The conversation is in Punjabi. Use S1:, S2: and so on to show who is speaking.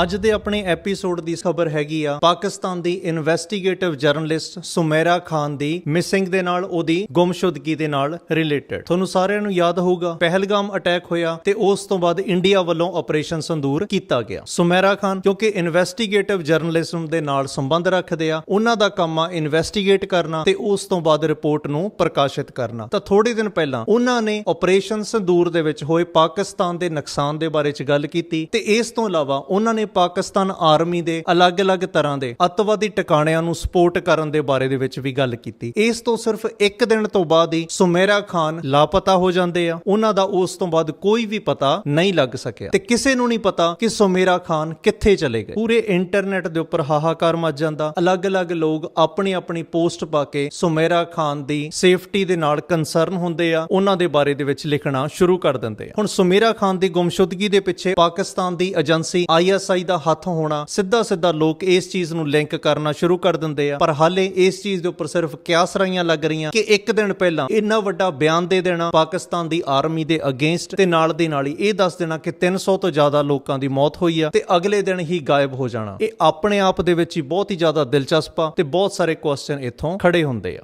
S1: ਅੱਜ ਦੇ ਆਪਣੇ ਐਪੀਸੋਡ ਦੀ ਖਬਰ ਹੈਗੀ ਆ ਪਾਕਿਸਤਾਨ ਦੀ ਇਨਵੈਸਟੀਗੇਟਿਵ ਜਰਨਲਿਸਟ ਸੁਮੇਰਾ ਖਾਨ ਦੀ ਮਿਸਿੰਗ ਦੇ ਨਾਲ ਉਹਦੀ ਗੁੰਮਸ਼ੁਦਗੀ ਦੇ ਨਾਲ ਰਿਲੇਟਡ ਤੁਹਾਨੂੰ ਸਾਰਿਆਂ ਨੂੰ ਯਾਦ ਹੋਊਗਾ, ਪਹਿਲਗਾਮ ਅਟੈਕ ਹੋਇਆ ਤੇ ਉਸ ਤੋਂ ਬਾਅਦ ਇੰਡੀਆ ਵੱਲੋਂ ਆਪਰੇਸ਼ਨ ਸੰਦੂਰ ਕੀਤਾ ਗਿਆ। ਸੁਮੇਰਾ ਖਾਨ ਕਿਉਂਕਿ ਇਨਵੈਸਟੀਗੇਟਿਵ ਜਰਨਲਿਜ਼ਮ ਦੇ ਨਾਲ ਸੰਬੰਧ ਰੱਖਦੇ ਆ, ਉਹਨਾਂ ਦਾ ਕੰਮ ਆ ਇਨਵੈਸਟੀਗੇਟ ਕਰਨਾ ਤੇ ਉਸ ਤੋਂ ਬਾਅਦ ਰਿਪੋਰਟ ਨੂੰ ਪ੍ਰਕਾਸ਼ਿਤ ਕਰਨਾ। ਤਾਂ ਥੋੜੇ ਦਿਨ ਪਹਿਲਾਂ ਉਹਨਾਂ ਨੇ ਆਪਰੇਸ਼ਨ ਸੰਦੂਰ ਦੇ ਵਿੱਚ ਹੋਏ ਪਾਕਿਸਤਾਨ ਦੇ ਨੁਕਸਾਨ ਦੇ ਬਾਰੇ ਚ ਗੱਲ ਕੀਤੀ ਤੇ ਇਸ ਤੋਂ ਇਲਾਵਾ ਉਹਨਾਂ ਨੇ ਪਾਕਿਸਤਾਨ ਆਰਮੀ ਦੇ ਅਲੱਗ-ਅਲੱਗ ਤਰ੍ਹਾਂ ਦੇ ਅੱਤਵਾਦੀ ਟਿਕਾਣਿਆਂ ਨੂੰ ਸਪੋਰਟ ਕਰਨ ਦੇ ਬਾਰੇ ਦੇ ਵਿੱਚ ਵੀ ਗੱਲ ਕੀਤੀ। ਇਸ ਤੋਂ ਸਿਰਫ ਇੱਕ ਦਿਨ ਤੋਂ ਬਾਅਦ ਹੀ ਸੁਮੇਰਾ ਖਾਨ ਲਾਪਤਾ ਹੋ ਜਾਂਦੇ ਆ। ਉਹਨਾਂ ਦਾ ਉਸ ਤੋਂ ਬਾਅਦ ਕੋਈ ਵੀ ਪਤਾ ਨਹੀਂ ਲੱਗ ਸਕਿਆ। ਤੇ ਕਿਸੇ ਨੂੰ ਨਹੀਂ ਪਤਾ ਕਿ ਸੁਮੇਰਾ ਖਾਨ ਕਿੱਥੇ ਚਲੇ ਗਏ। ਪੂਰੇ ਇੰਟਰਨੈਟ ਦੇ ਉੱਪਰ ਹਾਹਾਕਾਰ ਮਚ ਜਾਂਦਾ। ਅਲੱਗ-ਅਲੱਗ ਲੋਕ ਆਪਣੀ ਆਪਣੀ ਪੋਸਟ ਪਾ ਕੇ ਸੁਮੇਰਾ ਖਾਨ ਦੀ ਸੇਫਟੀ ਦੇ ਨਾਲ ਕੰਸਰਨ ਹੁੰਦੇ ਆ। ਉਹਨਾਂ ਦੇ ਬਾਰੇ ਦੇ ਵਿੱਚ ਲਿਖਣਾ ਸ਼ੁਰੂ ਕਰ ਦਿੰਦੇ ਆ। ਹੁਣ ਸੁਮੇਰਾ ਖਾਨ ਦੀ ਗੁੰਮਸ਼ੁਦਗੀ ਦੇ ਪਿੱਛੇ ਪਾਕਿਸਤਾਨ ਦੀ ਏਜੰਸੀ ਆਈਐਸਆਈ ਦਾ ਹੱਥ ਹੋਣਾ, ਸਿੱਧਾ ਸਿੱਧਾ ਲੋਕ ਇਸ ਚੀਜ਼ ਨੂੰ ਲਿੰਕ ਕਰਨਾ ਸ਼ੁਰੂ ਕਰ ਦਿੰਦੇ ਆ। ਪਰ ਹਾਲੇ ਇਸ ਚੀਜ਼ ਦੇ ਉੱਪਰ ਸਿਰਫ ਕਿਆਸ ਰਾਈਆਂ ਲੱਗ ਰਹੀਆਂ ਕਿ ਇੱਕ ਦਿਨ ਪਹਿਲਾਂ ਇੰਨਾ ਵੱਡਾ ਬਿਆਨ ਦੇ ਦੇਣਾ ਪਾਕਿਸਤਾਨ ਦੀ ਆਰਮੀ ਦੇ ਅਗੇਂਸਟ ਤੇ ਨਾਲ ਦੀ ਨਾਲ ਹੀ ਇਹ ਦੱਸ ਦੇਣਾ ਕਿ 300 ਤੋਂ ਜ਼ਿਆਦਾ ਲੋਕਾਂ ਦੀ ਮੌਤ ਹੋਈ ਆ ਤੇ ਅਗਲੇ ਦਿਨ ਹੀ ਗਾਇਬ ਹੋ ਜਾਣਾ। ਇਹ ਆਪਣੇ ਆਪ ਦੇ ਵਿੱਚ ਹੀ ਬਹੁਤ ਹੀ ਜ਼ਿਆਦਾ ਦਿਲਚਸਪ ਆ ਤੇ ਬਹੁਤ ਸਾਰੇ ਕੁਐਸਚਨ ਇੱਥੋਂ ਖੜੇ ਹੁੰਦੇ ਆ।